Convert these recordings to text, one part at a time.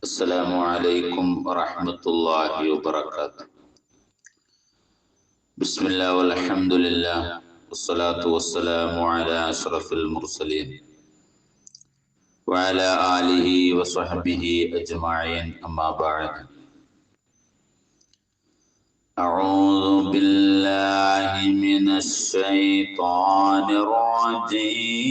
السلام عليكم ورحمة الله وبركاته. بسم الله والحمد لله والصلاة والسلام على أشرف المرسلين وعلى آله وصحبه أجمعين. أما بعد أعوذ بالله من الشيطان الرجيم.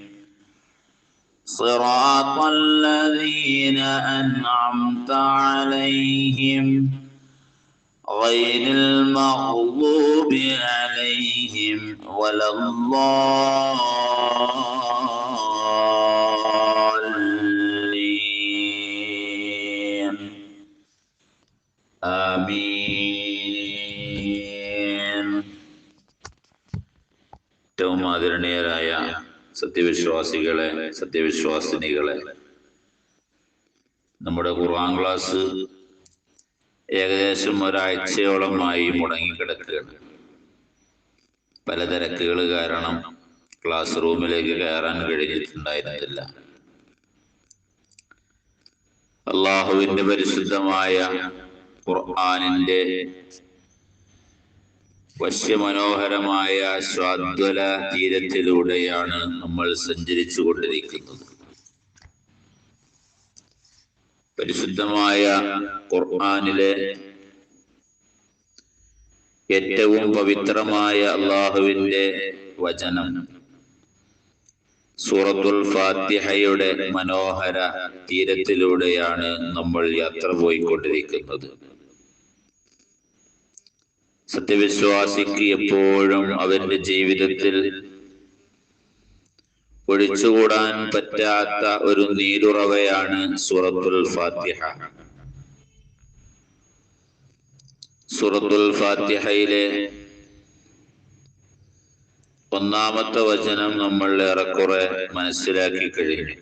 صراط الذين أنعمت عليهم غير المغضوب عليهم ولا الضالين. آمين. توما درنيا സത്യവിശ്വാസികളെ സത്യവിശ്വാസിനികളെ. നമ്മുടെ ഖുർആൻ ക്ലാസ് ഏകദേശം ഒരാഴ്ചയോളമായി മുടങ്ങിക്കിടക്കുകയാണ്. പല തിരക്കുകൾ കാരണം ക്ലാസ് റൂമിലേക്ക് കയറാൻ കഴിഞ്ഞിട്ടുണ്ടായിരുന്നില്ല. അള്ളാഹുവിന്റെ പരിശുദ്ധമായ ഖുർആാനിന്റെ വശ്യമനോഹരമായ സ്വാദ്വല തീരത്തിലൂടെയാണ് നമ്മൾ സഞ്ചരിച്ചു കൊണ്ടിരിക്കുന്നത് പരിശുദ്ധമായ ഖുർആാനിലെ ഏറ്റവും പവിത്രമായ അള്ളാഹുവിന്റെ വചനം. സൂറത്തുൽ ഫാത്തിഹയുടെ മനോഹര തീരത്തിലൂടെയാണ് നമ്മൾ യാത്ര പോയിക്കൊണ്ടിരിക്കുന്നത്. സത്യവിശ്വാസിക്ക് എപ്പോഴും അവന്റെ ജീവിതത്തിൽ ഒഴിച്ചുകൂടാൻ പറ്റാത്ത ഒരു നീരുറവയാണ് സൂറത്തുൽ ഫാത്തിഹ. സൂറത്തുൽ ഫാത്തിഹയിലെ ഒന്നാമത്തെ വചനം നമ്മൾ ഏറെക്കുറെ മനസ്സിലാക്കി കഴിഞ്ഞു.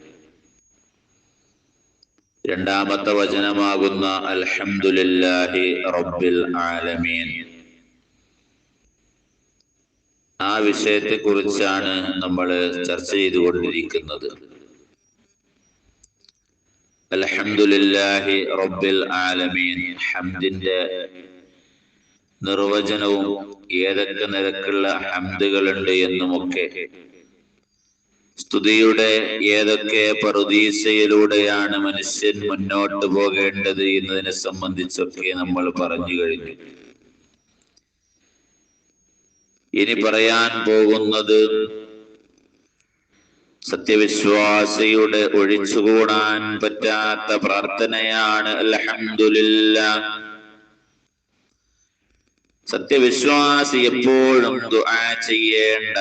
രണ്ടാമത്തെ വചനമാകുന്ന അൽഹംദുലില്ലാഹി റബ്ബിൽ ആലമീൻ. ആ വിഷയത്തെ കുറിച്ചാണ് നമ്മൾ ചർച്ച ചെയ്തുകൊണ്ടിരിക്കുന്നത്. അലഹമുല്ലാഹി റബ്ബിൽ ആലമീൻ. ഹംദിന്റെ നിർവചനവും ഏതൊക്കെ നിരക്കുള്ള ഹംദുകളുണ്ട് എന്നുമൊക്കെ. സ്തുതിയുടെ ഏതൊക്കെ പറുദീസയിലൂടെയാണ് മനുഷ്യൻ മുന്നോട്ട് പോകേണ്ടത് എന്നതിനെ സംബന്ധിച്ചൊക്കെ നമ്മൾ പറഞ്ഞു കഴിഞ്ഞു. ഇനി പറയാൻ പോകുന്നത് സത്യവിശ്വാസിയുടെ ഒഴിച്ചുകൂടാൻ പറ്റാത്ത പ്രാർത്ഥനയാണ്. അലഹമില്ല സത്യവിശ്വാസി എപ്പോഴും ദുആ ചെയ്യേണ്ട.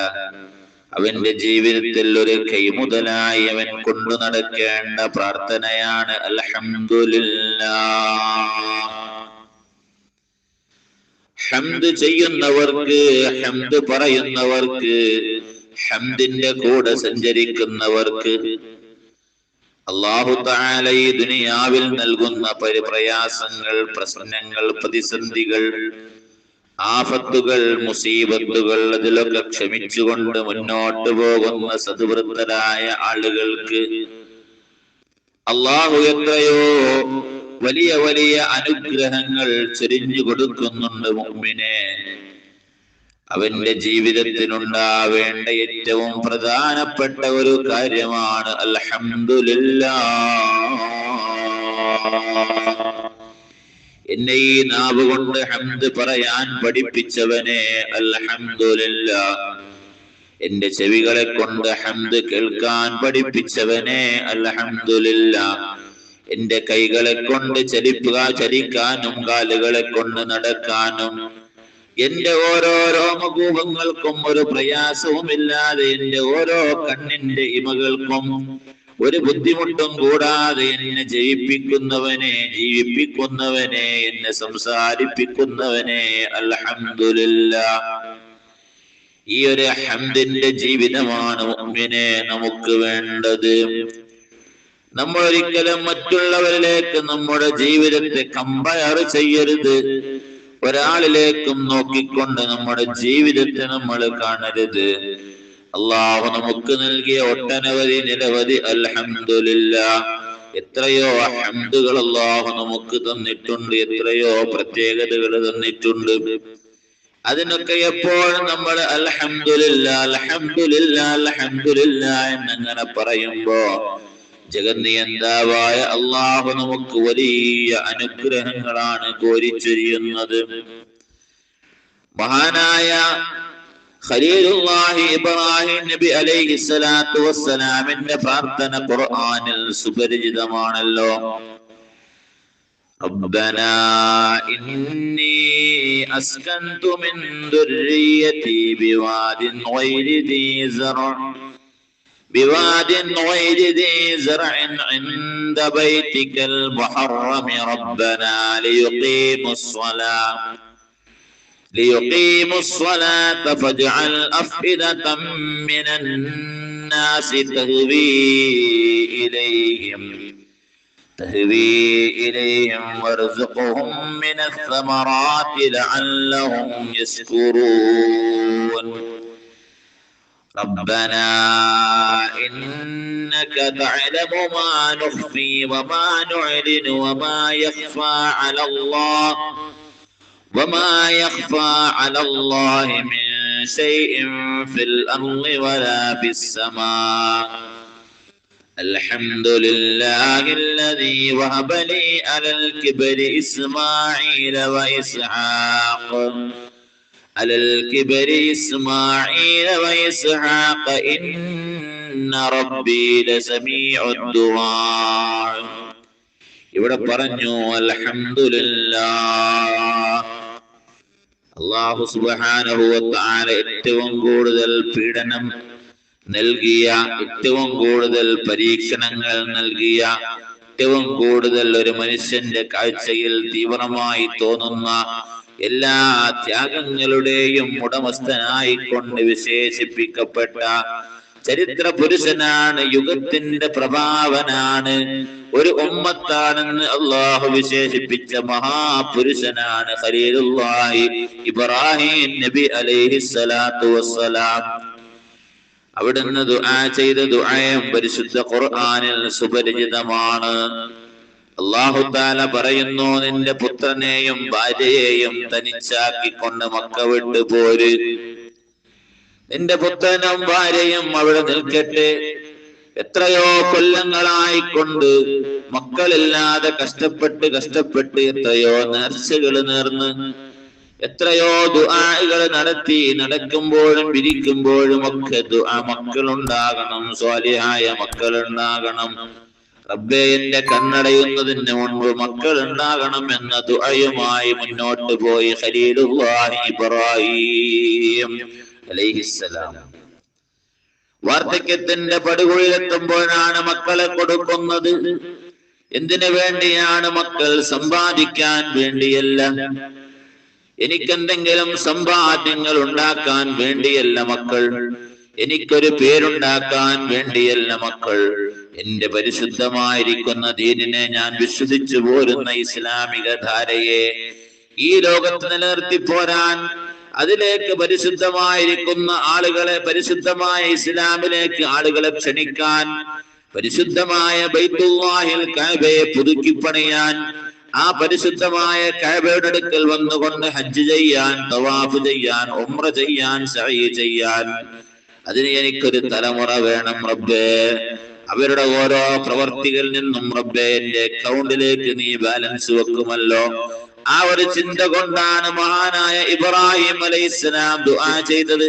അവന്റെ ജീവിതത്തിൽ ഒരു കൈമുതലായി അവൻ കൊണ്ടു നടക്കേണ്ട പ്രാർത്ഥനയാണ്. അൽഹംദുലില്ല. ഹംദ് ചെയ്യുന്നവർക്ക് ഹംദ് പറയുന്നവർക്ക് ഹംദിന്റെ കൂടെ സഞ്ചരിക്കുന്നവർക്ക് അള്ളാഹു താല ഈ ദുനിയാവിൽ നൽകുന്ന പരിപ്രയാസങ്ങൾ പ്രശ്നങ്ങൾ പ്രതിസന്ധികൾ ആഫത്തുകൾ മുസീബത്തുകൾ അതിലൊക്കെ ക്ഷമിച്ചുകൊണ്ട് മുന്നോട്ട് പോകുന്ന സദ്വൃത്തരായ ആളുകൾക്ക് അള്ളാഹു എത്രയോ വലിയ വലിയ അനുഗ്രഹങ്ങൾ ചൊരിഞ്ഞു കൊടുക്കുന്നുണ്ട് മുമ്പിനെ. അവന്റെ ജീവിതത്തിനുണ്ടാവേണ്ട ഏറ്റവും പ്രധാനപ്പെട്ട ഒരു കാര്യമാണ് അൽഹംദുലില്ലാ എന്നെ ഈ നാവ് കൊണ്ട് ഹംദ് പറയാൻ പഠിപ്പിച്ചവനെ അൽഹംദുലില്ല എന്റെ ചെവികളെ കൊണ്ട് ഹംദ് കേൾക്കാൻ പഠിപ്പിച്ചവനെ അൽഹംദുലില്ല എന്റെ കൈകളെ കൊണ്ട് ചലിപ്പുക ചലിക്കാനും കാലുകളെ കൊണ്ട് നടക്കാനും. എന്റെ ഓരോ രോമകൂപങ്ങൾക്കും ഒരു പ്രയാസവുമില്ലാതെ എന്റെ ഓരോ കണ്ണിന്റെ ഇമകൾക്കും ഒരു ബുദ്ധിമുട്ടും കൂടാതെ എന്നെ ജയിപ്പിക്കുന്നവനെ ജീവിപ്പിക്കുന്നവനെ എന്നെ സംസാരിപ്പിക്കുന്നവനെ അൽഹംദുലില്ല. ഈ ഒരു ഹംദിന്റെ ജീവിതമാണ് മുമ്പിനെ നമുക്ക് വേണ്ടത്. നമ്മൾ ഒരിക്കലും മറ്റുള്ളവരിലേക്ക് നമ്മുടെ ജീവിതത്തെ കമ്പയർ ചെയ്യരുത്. ഒരാളിലേക്കും നോക്കിക്കൊണ്ട് നമ്മുടെ ജീവിതത്തെ നമ്മൾ കാണരുത്. അള്ളാഹു നമുക്ക് നൽകിയ ഒട്ടനവധി നിരവധി അൽഹംദുലില്ല. എത്രയോ അഹമ്മദുകൾ അള്ളാഹു നമുക്ക് തന്നിട്ടുണ്ട്. എത്രയോ പ്രത്യേകതകൾ തന്നിട്ടുണ്ട്. അതിനൊക്കെ എപ്പോഴും നമ്മൾ അൽഹംദുലില്ല അൽഹംദുലില്ല അൽഹംദുലില്ല എന്നങ്ങനെ പറയുമ്പോ ജഗന്നിയന്താവായ അള്ളാഹു നമുക്ക് വലിയ അനുഗ്രഹങ്ങളാണ് കോരിച്ചൊരിയുന്നത് മഹാനായ ഖലീലുല്ലാഹി ഇബ്രാഹിം നബി അലൈഹി സ്വലാത്തു വസ്സലാമിന്റെ പ്രാർത്ഥന ഖുർആനിൽ സുപരിചിതമാണല്ലോ ربنا إني أسكنت من ذريتي بواد غير ذي زرع بواد غير ذي زرع عند بيتك المحرم ربنا ليقيموا الصلاة. ليقيموا الصلاة فاجعل أفئدة من الناس تهوي إليهم. تهوي إليهم وارزقهم من الثمرات لعلهم يشكرون. ربنا إنك تعلم ما نخفي وما نعلن وما يخفى على الله وما يخفى على الله من شيء في الأرض ولا في السماء. الحمد لله الذي وهب لي على الكبر إسماعيل وإسحاق. على الكبر إسماعيل وإسحاق إن ربي لسميع الدعاء ഇവിടെ പറഞ്ഞു അൽഹംദുലില്ലാ അള്ളാഹു സുബ്ഹാനഹു വതആല ഏറ്റവും കൂടുതൽ പീഡനം നൽകിയ ഏറ്റവും കൂടുതൽ പരീക്ഷണങ്ങൾ നൽകിയ ഏറ്റവും കൂടുതൽ ഒരു മനുഷ്യന്റെ കാഴ്ചയിൽ തീവ്രമായി തോന്നുന്ന എല്ലാ ത്യാഗങ്ങളുടെയും ഉടമസ്ഥനായിക്കൊണ്ട് വിശേഷിപ്പിക്കപ്പെട്ട ചരിത്ര പുരുഷനാണ് യുഗത്തിന്റെ പ്രഭാവനാണ് ഒരു ഉമ്മത്താണെന്ന് അള്ളാഹു വിശേഷിപ്പിച്ച മഹാപുരുഷനാണ് ഇബ്രാഹിം നബി അലൈഹിസ്സലാത്തു വസ്സലാം. അവിടുന്ന് ദുആ ചെയ്ത ദുആയും പരിശുദ്ധ ഖുർആനിൽ സുപരിചിതമാണ്. അള്ളാഹു താല പറയുന്നു നിന്റെ പുത്രനെയും ഭാര്യയെയും തനിച്ചാക്കിക്കൊണ്ട് മക്ക വിട്ടു പോര്. നിന്റെ പുത്രനും ഭാര്യയും അവിടെ നിൽക്കട്ടെ. എത്രയോ കൊല്ലങ്ങളായിക്കൊണ്ട് മക്കളില്ലാതെ കഷ്ടപ്പെട്ട് കഷ്ടപ്പെട്ട് എത്രയോ നേർച്ചകൾ നേർന്ന് എത്രയോ ദുആകൾ നടത്തി നടക്കുമ്പോഴും പിരിക്കുമ്പോഴും ഒക്കെ ദുആ മക്കളുണ്ടാകണം സ്വാലിഹായ മക്കളുണ്ടാകണം. റബ്ബേ എന്റെ കണ്ണടയുന്നതിന് മുൻപ് മക്കൾ ഉണ്ടാകണം എന്ന ദുആയുമായി മുന്നോട്ട് പോയി ഖലീലുല്ലാഹി ഇബ്രാഹിം അലൈഹിസ്സലാം. വാർദ്ധക്യത്തിന്റെ പടുകുഴിയിലെത്തുമ്പോഴാണ് മക്കളെ കൊടുക്കുന്നത്. എന്തിനു വേണ്ടിയാണ് മക്കൾ സമ്പാദിക്കാൻ വേണ്ടിയല്ല? എനിക്കെന്തെങ്കിലും സമ്പാദ്യങ്ങൾ ഉണ്ടാക്കാൻ വേണ്ടിയല്ല മക്കൾ. എനിക്കൊരു പേരുണ്ടാക്കാൻ വേണ്ടിയല്ല മക്കൾ. എന്റെ പരിശുദ്ധമായിരിക്കുന്ന ദീനിനെ ഞാൻ വിശ്വസിച്ചു പോരുന്ന ഇസ്ലാമിക ധാരയെ ഈ ലോകത്ത് നിലനിർത്തി പോരാൻ അതിലേക്ക് പരിശുദ്ധമായിരിക്കുന്ന ആളുകളെ പരിശുദ്ധമായ ഇസ്ലാമിലേക്ക് ആളുകളെ ക്ഷണിക്കാൻ പരിശുദ്ധമായ ബൈത്തുല്ലാഹിൽ കഅബയെ പുതുക്കി പണിയാൻ ആ പരിശുദ്ധമായ കഅബയുടെ അടുക്കൽ വന്നുകൊണ്ട് ഹജ്ജ് ചെയ്യാൻ തവാഫ് ചെയ്യാൻ ഉംറ ചെയ്യാൻ സഈ ചെയ്യാൻ അതിന് എനിക്കൊരു തലമുറ വേണം റബ്ബേ. അവരുടെ ഓരോ പ്രവർത്തികളിൽ നിന്നും റബ്ബേ എന്റെ അക്കൗണ്ടിലേക്ക് നീ ബാലൻസ് വെക്കുമല്ലോ ആ ഒരു ചിന്ത കൊണ്ടാണ് മഹാനായ ഇബ്രാഹിം അലൈഹിസ്സലാം ദുആ ചെയ്തത്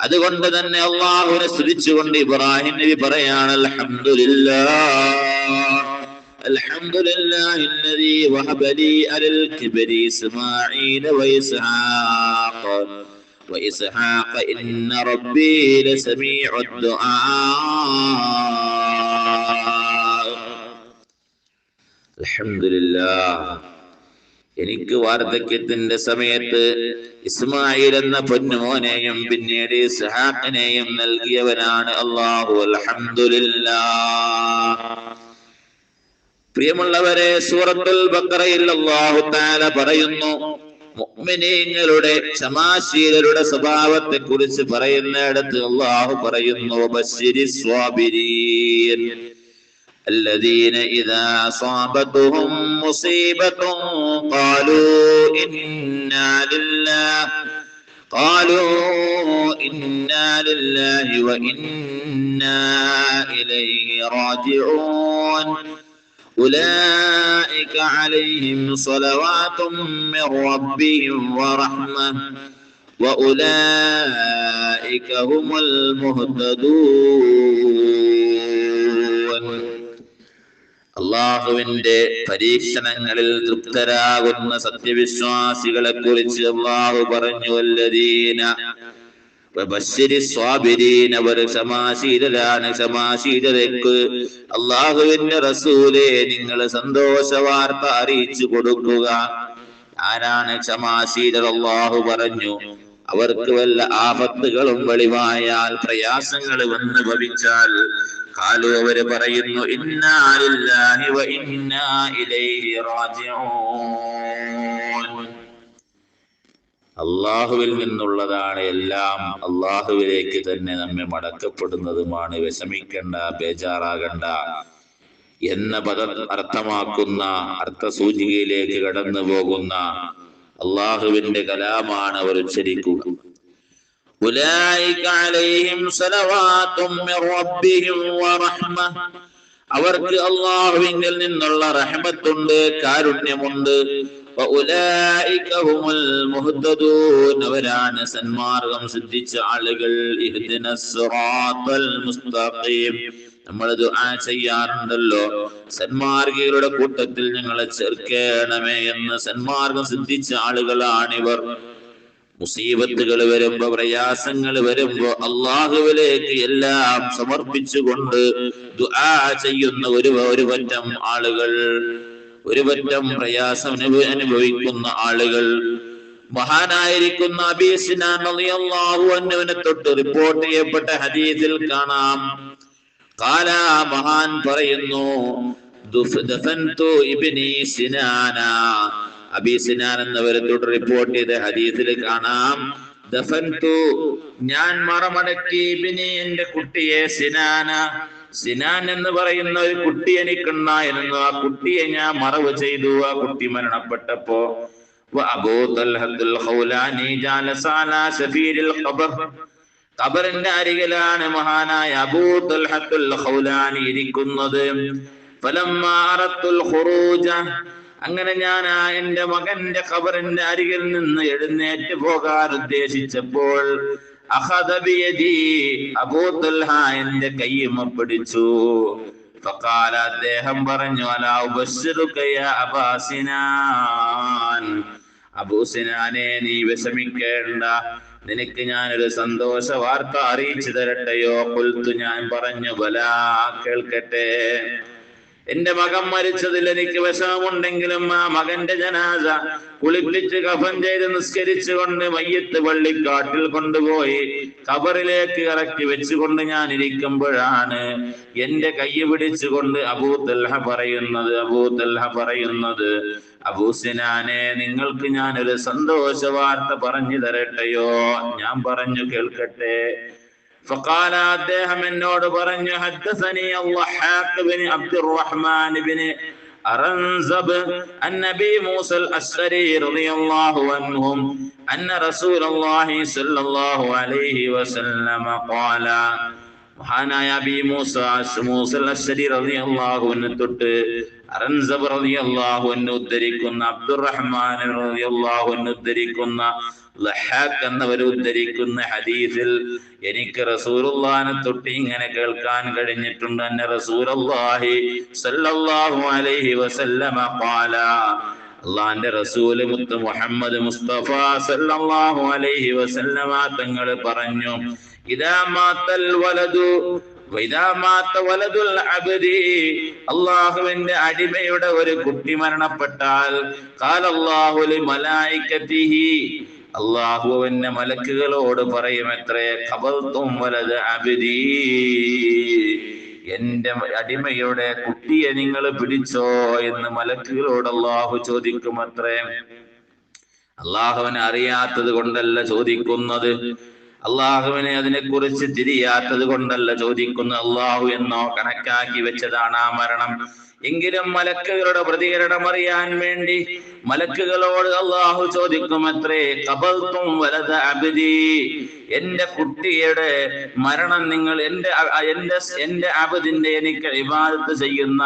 അതുകൊണ്ട് തന്നെ അള്ളാഹുവിനെ സ്തുതിച്ചുകൊണ്ട് ഇബ്രാഹിം നബി പറയാണ് അൽഹംദുലില്ലാഹ് الحمد لله الذي وهب لي على الكبر إسماعيل وإسحاق وإسحاق إن ربي لسميع الدعاء الحمد لله എനിക്ക് വാർദ്ധക്യത്തിന്റെ സമയത്ത് ഇസ്മായിൽ എന്ന പൊന്നുമോനെയും പിന്നീട് ഇസ്ഹാഖിനെയും നൽകിയവനാണ് അള്ളാഹു അൽഹംദുലില്ലാ പ്രിയമുള്ളവരെ സൂറത്തുൽ ബക്കറയിൽ അല്ലാഹു തആല പറയുന്നു മുഅ്മിനീങ്ങളുടെ ക്ഷമാശീലരുടെ സ്വഭാവത്തെ കുറിച്ച് പറയുന്നിടത്ത് അല്ലാഹു പറയുന്നു ബശ്ശിരി സ്വാബിരീൻ الذين إذا أصابتهم مصيبة قالوا إنا لله قالوا إنا لله وإنا إليه راجعون أولئك عليهم صلوات من ربهم ورحمة وأولئك هم المهتدون അള്ളാഹുവിന്റെ പരീക്ഷണങ്ങളിൽ തൃപ്തരാകുന്ന സത്യവിശ്വാസികളെ കുറിച്ച് അള്ളാഹു പറഞ്ഞു വല്ലദീന വബശ്ശിരി സ്വാബിരീന അള്ളാഹുവിന്റെ റസൂലെ നിങ്ങൾ സന്തോഷ വാർത്ത അറിയിച്ചു കൊടുക്കുക. ആരാണ് ക്ഷമാശീലർ അള്ളാഹു പറഞ്ഞു അവർക്ക് വല്ല ആപത്തുകളും വെളിവായാൽ പ്രയാസങ്ങൾ വന്ന് ഭവിച്ചാൽ. കാലു അവർ പറയുന്നു ഇന്നാലില്ലാഹി വ ഇന്നാ ഇലൈഹി റാജിഊൻ. അള്ളാഹുവിൽ നിന്നുള്ളതാണ് എല്ലാം. അള്ളാഹുവിലേക്ക് തന്നെ നമ്മെ മടക്കപ്പെടുന്നതുമാണ്. വിഷമിക്കണ്ട ബേജാറാകണ്ട എന്ന പദം അർത്ഥമാക്കുന്ന അർത്ഥസൂചികയിലേക്ക് കടന്നു പോകുന്ന അള്ളാഹുവിന്റെ കലാമാണ് അവർ ഉച്ചരിക്കുക ഉലൈക അവർക്ക് അള്ളാഹുവിങ്കിൽ നിന്നുള്ള റഹമത്തുണ്ട് കാരുണ്യമുണ്ട്. അവരാണ് സന്മാർഗം സിദ്ധിച്ച ആളുകൾ. നമ്മൾ ദുആ ചെയ്യാറുണ്ടല്ലോ. സന്മാർഗികളുടെ കൂട്ടത്തിൽ ഞങ്ങളെ ചേർക്കണമേ എന്ന് സന്മാർഗം സിദ്ധിച്ച ആളുകളാണിവർ. മുസീബത്തുകൾ വരുമ്പോ പ്രയാസങ്ങൾ വരുമ്പോ അള്ളാഹുവിലേക്ക് എല്ലാം സമർപ്പിച്ചുകൊണ്ട് ദുആ ചെയ്യുന്ന ഒരു ഒരു പറ്റം ആളുകൾ. ഒരു പറ്റം പ്രയാസം അനുഭവിക്കുന്ന ആളുകൾ. മഹാനായിരിക്കുന്ന അബീസിനെ തൊട്ട് റിപ്പോർട്ട് ചെയ്യപ്പെട്ട ഹദീസിൽ കാണാം. കാല മഹാൻ പറയുന്നു ദുഫ്- ദഫൻതു ഇബ്നി സിനാന. അബീസിനാൻ എന്നവരത്തോട് റിപ്പോർട്ട് ചെയ്ത ഹദീസിൽ കാണാം. ദഫന്തു ഞാൻ മറമടക്കി. പിന്നെ എന്റെ കുട്ടിയെ സിനാന. സിനാൻ എന്ന് പറയുന്ന ഒരു കുട്ടി എനിക്കുണ്ടായിരുന്നു ആ കുട്ടിയെ ഞാൻ മറവ് ചെയ്തു. ആ കുട്ടി മരണപ്പെട്ടപ്പോ ഖബറിന്റെ അരികിലാണ് മഹാനായ അബൂദുൽ തൽഹത്തുൽ ഖൗലാനി ഇരിക്കുന്നത്. ഫലം അങ്ങനെ ഞാൻ ആ എന്റെ മകന്റെ ഖബറിന്റെ അരികിൽ നിന്ന് എഴുന്നേറ്റ് പോകാൻ ഉദ്ദേശിച്ചപ്പോൾ എന്റെ കയ്യുമ പിടിച്ചു. ഫഖാല അദ്ദേഹം പറഞ്ഞു അലാ ഉബശ്ശിറുക യാ അബാ അബൂ സിനാനെ നീ വിഷമിക്കേണ്ട. നിനക്ക് ഞാനൊരു സന്തോഷ വാർത്ത അറിയിച്ചു തരട്ടെയോ? കൊൽത്തു ഞാൻ പറഞ്ഞു ബലാ കേൾക്കട്ടെ. എന്റെ മകൻ മരിച്ചതിൽ എനിക്ക് വിഷമമുണ്ടെങ്കിലും ആ മകന്റെ ജനാസ കുളിപ്പിച്ച് കഫൻ ചെയ്ത് നിസ്കരിച്ചുകൊണ്ട് മയ്യത്ത് പള്ളിക്കാട്ടിൽ കൊണ്ടുപോയി കബറിലേക്ക് ഇറക്കി വെച്ചുകൊണ്ട് ഞാൻ ഇരിക്കുമ്പോഴാണ് എന്റെ കൈ പിടിച്ചുകൊണ്ട് അബൂ തൽഹ പറയുന്നത് അബൂ തൽഹ പറയുന്നത് അബൂസിനാനെ നിങ്ങൾക്ക് നിങ്ങൾക്ക് ഞാനൊരു സന്തോഷ വാർത്ത പറഞ്ഞു തരട്ടെയോ? ഞാൻ പറഞ്ഞു കേൾക്കട്ടെ. فقال അദ്ദേഹം എന്നോട് പറഞ്ഞു حدثني الضحاك بن عبد الرحمن بن أرنزب عن نبي موسى الأشعري رضي الله عنهم أن رسول الله صلى الله عليه وسلم قال മഹാനായ അബി മൂസ മൂസൽ അശ്ശരി റളിയല്ലാഹു അൻഹു തൊട്ട് അറൻസബ് റളിയല്ലാഹു അൻഹു ഉദ്ധരിക്കുന്ന അബ്ദുറഹ്മാൻ റളിയല്ലാഹു അൻഹു ഉദ്ധരിക്കുന്ന ലഹാഖ് എന്നവർ ഉദ്ധരിക്കുന്ന ഹദീസിൽ എനിക്ക് റസൂലുള്ളാഹിനെ തൊട്ട് ഇങ്ങനെ കേൾക്കാൻ കഴിഞ്ഞിട്ടുണ്ട്. അന്നെ റസൂലുള്ളാഹി സല്ലല്ലാഹു അലൈഹി വസല്ലമ ഖാല. അള്ളാന്റെ റസൂൽ മുത്ത് മുഹമ്മദ് മുസ്തഫ സല്ലല്ലാഹു അലൈഹി വസല്ലമ തങ്ങൾ പറഞ്ഞു ഇദാ മാതൽ വലദു വൈദാ മാത വലദുൽ അബ്ദി. അള്ളാഹുവിന്റെ അടിമയുടെ ഒരു കുട്ടി മരണപ്പെട്ടാൽ ഖാലല്ലാഹു ലി മലായികതിഹി അള്ളാഹുവിന്റെ മലക്കുകളോട് പറയും പറയുമത്രേ ഖബൽതും വലത് അബ്ദി. എന്റെ അടിമയുടെ കുട്ടിയെ നിങ്ങൾ പിടിച്ചോ? എന്ന് മലക്കുകളോട് അള്ളാഹു ചോദിക്കുമത്രേ അള്ളാഹുവിനെ അറിയാത്തത് കൊണ്ടല്ല ചോദിക്കുന്നത്. അള്ളാഹുവിനെ അതിനെക്കുറിച്ച് തിരിയാത്തത് കൊണ്ടല്ല ചോദിക്കുന്നു അള്ളാഹു എന്നോ കണക്കാക്കി വെച്ചതാണ് ആ മരണം. എങ്കിലും മലക്കുകളുടെ പ്രതികരണം അറിയാൻ വേണ്ടി മലക്കുകളോട് അള്ളാഹു ചോദിക്കും അത്രേ കബൽത്തും വലത് അബിദി. എന്റെ കുട്ടിയുടെ മരണം നിങ്ങൾ എന്റെ എന്റെ എന്റെ അബദിന്റെ എനിക്ക് വിവാദത്ത് ചെയ്യുന്ന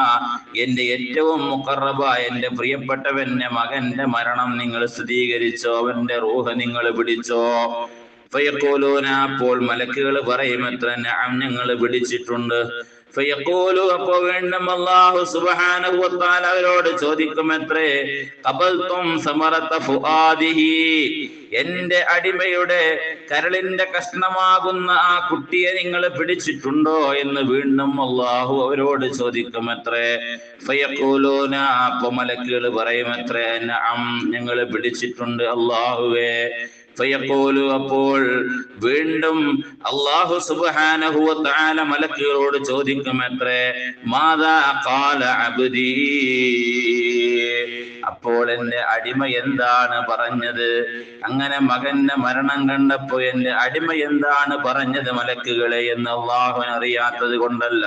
എന്റെ ഏറ്റവും മുക്കറബ എന്റെ പ്രിയപ്പെട്ടവന്റെ മകന്റെ മരണം നിങ്ങൾ സ്ഥിരീകരിച്ചോ? അവന്റെ റൂഹ് നിങ്ങൾ പിടിച്ചോ? അപ്പോൾ മലക്കുകൾ പറയും എത്ര നഅം ഞങ്ങൾ പിടിച്ചിട്ടുണ്ട് അപ്പോൾ വീണ്ടും അവരോട് ഖബൽതും സമറത ഫുആദിഹി. എന്റെ അടിമയുടെ കരളിന്റെ കഷ്ണമാകുന്ന ആ കുട്ടിയെ നിങ്ങൾ പിടിച്ചിട്ടുണ്ടോ? എന്ന് വീണ്ടും അള്ളാഹു അവരോട് ചോദിക്കും എത്രേ? ഫയഖൂലൂന അപ്പൊ മലക്കുകൾ പറയുമത്രേ നഅം ഞങ്ങൾ പിടിച്ചിട്ടുണ്ട് അള്ളാഹുവേ ഫയഖൂലു അപ്പോൾ വീണ്ടും അല്ലാഹു സുബ്ഹാനഹു വ തആല മലക്കുകളോട് ചോദിക്കുമത്രേ മാതാ ഖാല അബ്ദി? അപ്പോൾ എന്റെ അടിമ എന്താണ് പറഞ്ഞത്? അങ്ങനെ മകന്റെ മരണം കണ്ടപ്പോ എന്റെ അടിമ എന്താണ് പറഞ്ഞത് മലക്കുകളെ എന്ന് അള്ളാഹുവിനറിയാത്തത് കൊണ്ടല്ല.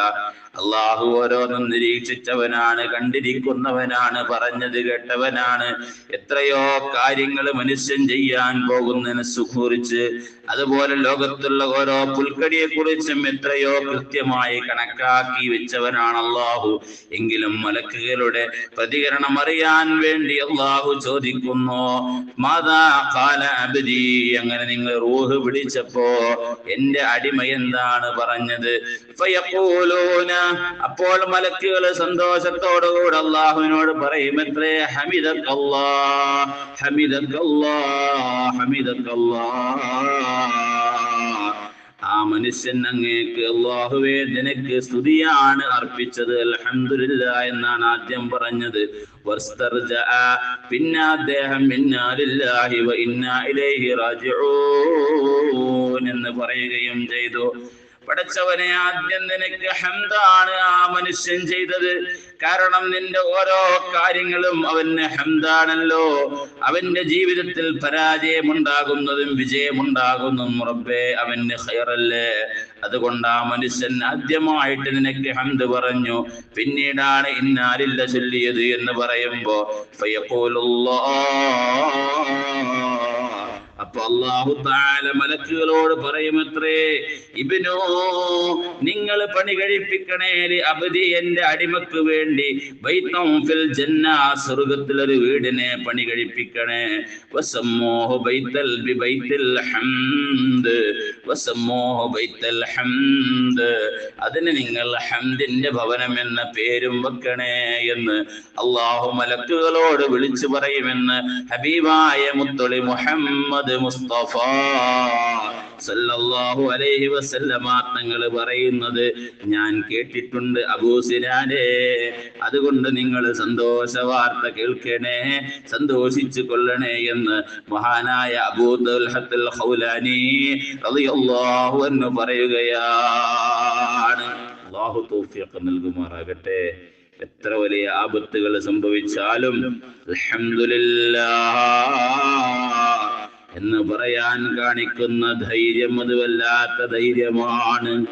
അള്ളാഹു ഓരോന്നും നിരീക്ഷിച്ചവനാണ് കണ്ടിരിക്കുന്നവനാണ് പറഞ്ഞത് കേട്ടവനാണ്. എത്രയോ കാര്യങ്ങൾ മനുഷ്യൻ ചെയ്യാൻ പോകുന്നതിനെ സുഖൂറിച്ച് അതുപോലെ ലോകത്തുള്ള ഓരോ പുൽക്കടിയെ കുറിച്ചും എത്രയോ കൃത്യമായി കണക്കാക്കി വെച്ചവനാണ് അള്ളാഹു എങ്കിലും മലക്കുകളുടെ പ്രതികരണം അറിയാൻ വേണ്ടി അള്ളാഹു ചോദിക്കുന്നു മാതാ കാല അബദി? അങ്ങനെ നിങ്ങൾ റൂഹ് പിടിച്ചപ്പോ എന്റെ അടിമ എന്താണ് പറഞ്ഞത്? ഫയഖൂലൂന അപ്പോൾ മലക്കുകൾ സന്തോഷത്തോടുകൂടെ അള്ളാഹുവിനോട് ഹമിദക്കല്ലാ ഹമിദക്കല്ലാ ആ മനുഷ്യൻ അങ്ങേക്ക് അള്ളാഹുവേ നിനക്ക് സ്തുതിയാണ് അർപ്പിച്ചത് അലഹമില്ല എന്നാണ് ആദ്യം പറഞ്ഞത്. പിന്നെ അദ്ദേഹം എന്ന് പറയുകയും ചെയ്തു പടച്ചവനെ ആദ്യം നിനക്ക് ഹംദാണ് ആ മനുഷ്യൻ ചെയ്തത്. കാരണം നിന്റെ ഓരോ കാര്യങ്ങളും അവന് ഹംദാണല്ലോ. അവന്റെ ജീവിതത്തിൽ പരാജയമുണ്ടാകുന്നതും വിജയമുണ്ടാകുന്നതും റബ്ബേ അവന് ഹൈറല്ലേ അതുകൊണ്ട് ആ മനുഷ്യൻ ആദ്യമായിട്ട് നിനക്ക് ഹംദ് പറഞ്ഞു. പിന്നീടാണ് ഇന്നാലില്ല ചൊല്ലിയത് എന്ന് പറയുമ്പോ അപ്പൊ അള്ളാഹു താല മലക്കുകളോട് പറയുമത്രേ ഇബിനോ നിങ്ങൾ പണി കഴിപ്പിക്കണേ അബദി എന്റെ അടിമക്ക് വേണ്ടി. ബൈത്തംഫിൽ ജന്ന സ്വർഗത്തിലൊരു വീടിനെ പണി കഴിപ്പിക്കണേ. വസമോഹ ബൈത്തൽ ബി ബൈത്തിൽ ഹംദ്. വസമ്മോഹു ബൈത്തൽ ഹംദ്. അതിന് നിങ്ങൾ ഹംദിന്റെ ഭവനം എന്ന പേരും വെക്കണേ എന്ന് അള്ളാഹു മലക്കുകളോട് വിളിച്ചു പറയുമെന്ന് ഹബീബായ മുത്തൊളി മുഹമ്മദ് മുസ്തഫ സല്ലല്ലാഹു അലൈഹി വസല്ലമ പറയുന്നത് ഞാൻ കേട്ടിട്ടുണ്ട് അബൂസിനാനെ അതുകൊണ്ട് നിങ്ങൾ സന്തോഷ വാർത്ത കേൾക്കണേ സന്തോഷിച്ചു കൊള്ളണേ എന്ന് മഹാനായ അബൂദുൽ ഹത്തുൽ ഖൗലാനി റളിയല്ലാഹു അൻഹു പറയുകയാണ്. അല്ലാഹു തൗഫീഖ് നൽകുമാറാകട്ടെ. എത്ര വലിയ ആപത്തുകൾ സംഭവിച്ചാലും അൽഹംദുലില്ലാഹ് എന്ന് പറയാൻ കാണിക്കുന്ന ധൈര്യം അത് വല്ലാത്ത ധൈര്യമാണ്.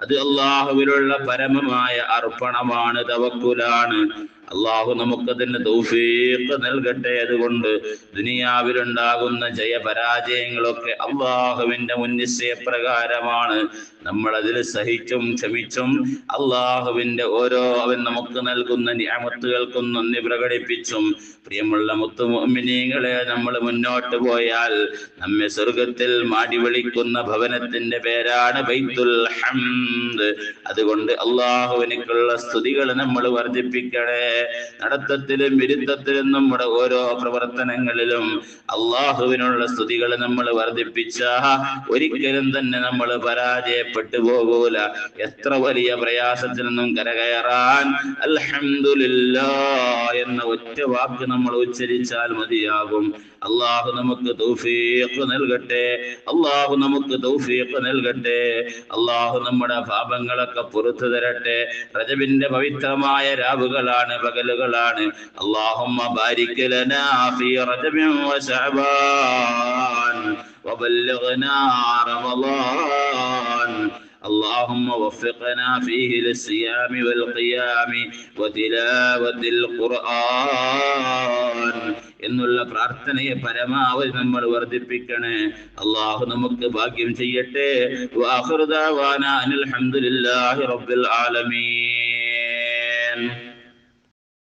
അത് അള്ളാഹുവിലുള്ള പരമമായ അർപ്പണമാണ് തവക്കുലാണ്. അള്ളാഹു നമുക്കതിന് തൗഫീഖ് നൽകട്ടെ. അതുകൊണ്ട് ദുനിയാവിലുണ്ടാകുന്ന ജയപരാജയങ്ങളൊക്കെ അള്ളാഹുവിന്റെ മുൻനിശ്ചയപ്രകാരമാണ് നമ്മൾ അതിൽ സഹിച്ചും ക്ഷമിച്ചും അള്ളാഹുവിന്റെ ഓരോ അവൻ നമുക്ക് നൽകുന്ന ഞാമത്തുകൾക്കും നന്ദി പ്രകടിപ്പിച്ചും. പ്രിയമുള്ള മുത്തുമിനീങ്ങളെ നമ്മൾ മുന്നോട്ട് പോയാൽ നമ്മെ സ്വർഗത്തിൽ മാടി വിളിക്കുന്ന ഭവനത്തിന്റെ പേരാണ് ബൈത്തുൽ ഹംദ്. അതുകൊണ്ട് അള്ളാഹുവിനേക്കുള്ള സ്തുതികൾ നമ്മൾ വർദ്ധിപ്പിക്കണേ. നടത്തത്തിലും വിരുദ്ധത്തിലും നമ്മുടെ ഓരോ പ്രവർത്തനങ്ങളിലും അള്ളാഹുവിനുള്ള സ്തുതികൾ നമ്മൾ വർദ്ധിപ്പിച്ച ഒരിക്കലും തന്നെ നമ്മൾ പരാജയപ്പെട്ടു പോകൂല എത്ര വലിയ പ്രയാസത്തിൽ നിന്നും കരകയറാൻ അൽഹംദുലില്ലാ എന്ന ഒറ്റ വാക്ക് നമ്മൾ ഉച്ചരിച്ചാൽ മതിയാകും. അള്ളാഹു നമുക്ക് തൗഫീഖ് നൽകട്ടെ. അള്ളാഹു നമുക്ക് തൗഫീഖ് നൽകട്ടെ. അള്ളാഹു നമ്മുടെ പാപങ്ങളൊക്കെ പുറത്തു തരട്ടെ. റജബിന്റെ പവിത്രമായ രാവുകളാണ് പകലുകളാണ്. അള്ളാഹുമ്മ ബാരിക് ലനാ ഫീ റജബിൻ വശഅബാൻ وبلغنا رمضان اللهم وفقنا فيه للصيام والقيام وتلاوة القرآن എന്നുള്ള പ്രാർത്ഥനയെ പരമാവധി നമ്മൾ വർദ്ധിപ്പിക്കണേ അള്ളാഹു നമുക്ക് ഭാഗ്യം ചെയ്യട്ടെ വാഹൃദാവാന അനിൽ ഹംദുലില്ലാഹി റബ്ബിൽ ആലമീൻ